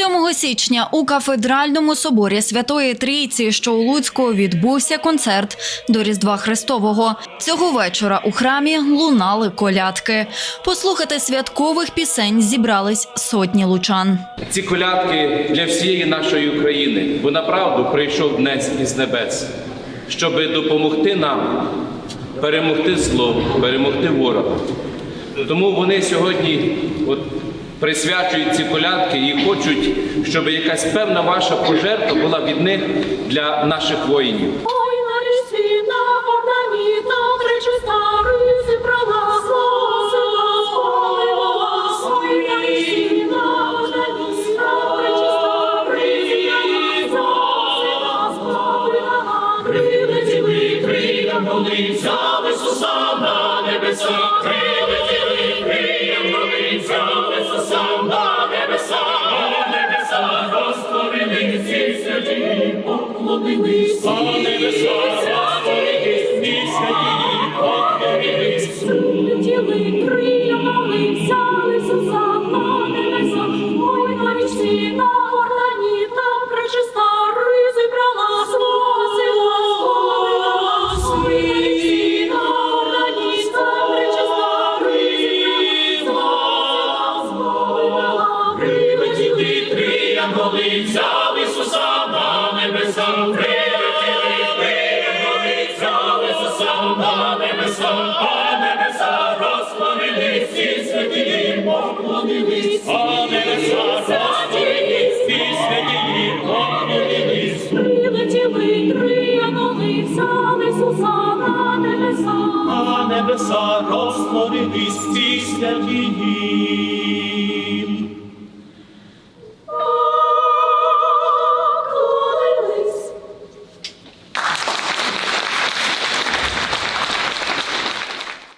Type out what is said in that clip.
7 січня у кафедральному соборі Святої Трійці, що у Луцьку, відбувся концерт до Різдва Христового. Цього вечора у храмі лунали колядки. Послухати святкових пісень зібрались сотні лучан. Ці колядки для всієї нашої України, бо направду прийшов днес із небес, щоб допомогти нам перемогти зло, перемогти ворога. Тому вони сьогодні от, присвячують ці колядки і хочуть, щоб якась певна ваша пожертва була від них для наших воїнів. Ой, Марисина, Орнаніта, пречиста, ризи святі, поклонились, а небеса, розтворились, всі святі, поклонились, прилетіли, крилям молився, Ісуса на небеса, ой, на вічці, на ордані, там пречиста, ризи брала, свого сила, Свої свого сила, прилетіли, три взяли Ісуса на небеса, святі святі розтворились ці святії.